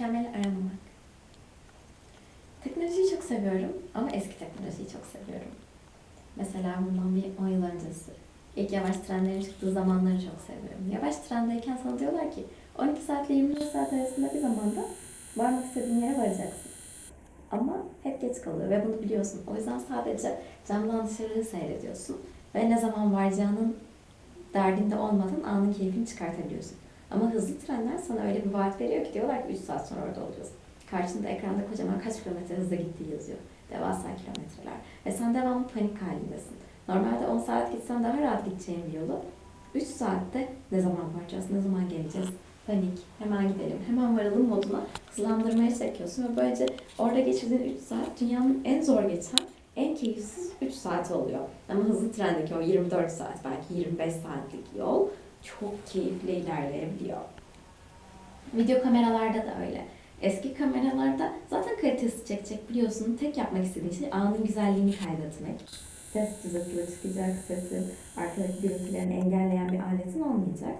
Mükemmel aramamak. Teknolojiyi çok seviyorum ama eski teknolojiyi çok seviyorum. Mesela bundan bir 10 yıl öncesi. İlk yavaş trenlerin çıktığı zamanları çok seviyorum. Yavaş trendeyken sana diyorlar ki 12 saat ile 24 saat arasında bir zamanda varmak istediğin yere varacaksın. Ama hep geç kalıyor ve bunu biliyorsun. O yüzden sadece camdan dışarıyı seyrediyorsun. Ve ne zaman varacağının derdinde olmadan anın keyfini çıkartabiliyorsun. Ama hızlı trenler sana öyle bir vaat veriyor ki diyorlar ki 3 saat sonra orada olacağız. Karşında ekranda kocaman kaç kilometre hızla gittiği yazıyor. Devasa kilometreler. Ve sen devamlı panik halindesin. Normalde 10 saat gitsen daha rahat gideceğin bir yolu 3 saatte ne zaman varacağız, ne zaman geleceğiz, panik, hemen gidelim, hemen varalım moduna hızlandırmaya çekiyorsun ve böylece orada geçirdiğin 3 saat dünyanın en zor geçen, en keyifsiz 3 saati oluyor. Ama hızlı trendeki o 24 saat, belki 25 saatlik yol çok keyifli ilerleyebiliyor. Video kameralarda da öyle. Eski kameralarda zaten kalitesi çekecek biliyorsun. Tek yapmak istediğin şey anın güzelliğini kaydetmek. Ses düzeltiyor çıkacak, sesi, arkadaki gürültülerini engelleyen bir aletin olmayacak.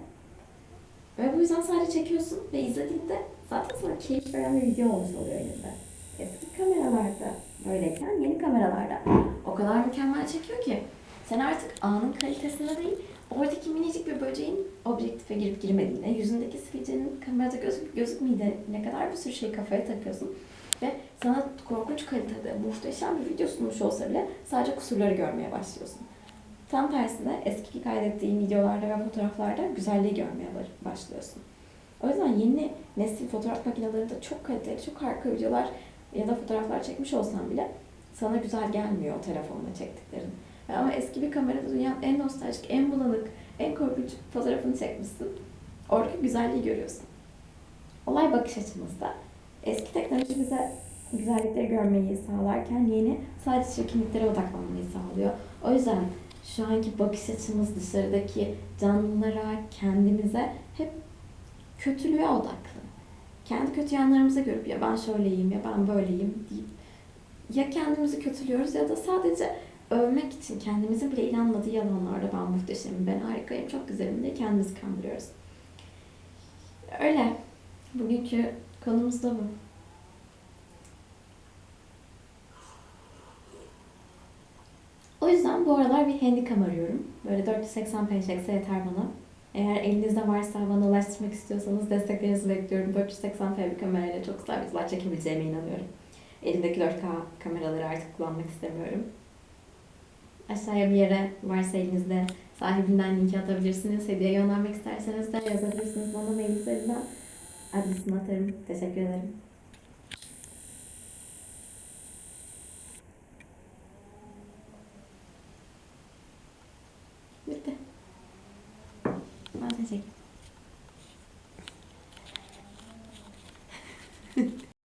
Ve bu yüzden sadece çekiyorsun ve izlediğinde zaten sana keyif veren bir video olmuş oluyor elinde. Eski kameralarda böyleyken yeni kameralarda o kadar mükemmel çekiyor ki sen artık anın kalitesine değil oradaki minicik bir böceğin objektife girip girmediğine, yüzündeki sivilcenin kamerada gözük, gözükmediğine kadar bir sürü şey kafaya takıyorsun. Ve sana korkunç kalitede muhteşem bir video sunmuş olsa bile sadece kusurları görmeye başlıyorsun. Tam tersine eski kaydettiğin videolarda ve fotoğraflarda güzelliği görmeye başlıyorsun. O yüzden yeni nesil fotoğraf makinelerinde çok kaliteli, çok harika videolar ya da fotoğraflar çekmiş olsan bile sana güzel gelmiyor o telefonla çektiklerin. Ama eski bir kamerada dünyanın en nostaljik, en bulanık, en korkunç fotoğrafını çekmişsin. Oradaki güzelliği görüyorsun. Olay bakış açımızda. Eski teknoloji bize güzellikleri görmeyi sağlarken yeni sadece çirkinliklere odaklanmayı sağlıyor. O yüzden şu anki bakış açımız dışarıdaki canlılara, kendimize hep kötülüğe odaklı. Kendi kötü yanlarımıza görüp ya ben şöyleyim ya ben böyleyim deyip ya kendimizi kötülüyoruz ya da sadece övmek için kendimizin bile inanmadığı yalanlarda ben muhteşemim, ben harikayım, çok güzelim diye kendimizi kandırıyoruz. Öyle. Bugünkü konumuz da bu. O yüzden bu aralar bir handicam arıyorum. Böyle 480p çekse yeter bana. Eğer elinizde varsa bana ulaştırmak istiyorsanız desteklerinizi bekliyorum. 480p bir kamerayla çok güzel videolar çekebileceğime inanıyorum. Elimdeki 4K kameraları artık kullanmak istemiyorum. Aşağıya bir yere varsa elinizde sahibinden linki atabilirsiniz. Hediye göndermek isterseniz de yazabilirsiniz bana mail üzerinden. Adresini atarım. Teşekkür ederim. Bitti. Ben teşekkür ederim.